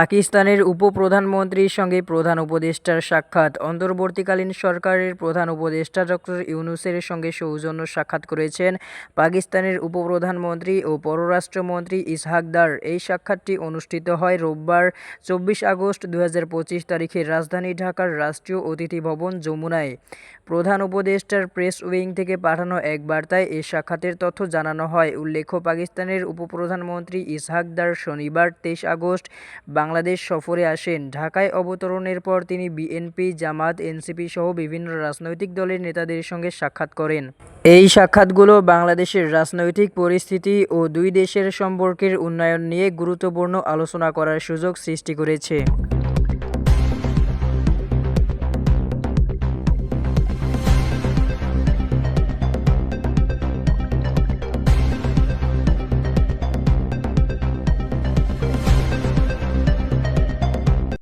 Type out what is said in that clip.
পাকিস্তানের উপপ্রধানমন্ত্রীর সঙ্গে প্রধান উপদেষ্টার সাক্ষাৎ। অন্তর্বর্তীকালীন সরকারের প্রধান উপদেষ্টা ডক্টর ইউনুসের সঙ্গে সৌজন্য সাক্ষাৎ করেছেন পাকিস্তানের উপপ্রধানমন্ত্রী ও পররাষ্ট্রমন্ত্রী ইসহাকদার এই সাক্ষাৎটি অনুষ্ঠিত হয় রোববার, চব্বিশ আগস্ট দু হাজার পঁচিশ তারিখে রাজধানী ঢাকার রাষ্ট্রীয় অতিথি ভবন যমুনায়। প্রধান উপদেষ্টার প্রেস উইং থেকে পাঠানো এক বার্তায় এ সাক্ষাতের তথ্য জানানো হয়। উল্লেখ্য, পাকিস্তানের উপপ্রধানমন্ত্রী ইসহাকদার শনিবার তেইশ আগস্ট বাংলাদেশ সফরে আসেন। ঢাকায় অবতরণের পর তিনি বিএনপি, জামাত, এনসিপি সহ বিভিন্ন রাজনৈতিক দলের নেতাদের সঙ্গে সাক্ষাৎ করেন। এই সাক্ষাৎগুলো বাংলাদেশের রাজনৈতিক পরিস্থিতি ও দুই দেশের সম্পর্কের উন্নয়ন নিয়ে গুরুত্বপূর্ণ আলোচনা করার সুযোগ সৃষ্টি করেছে।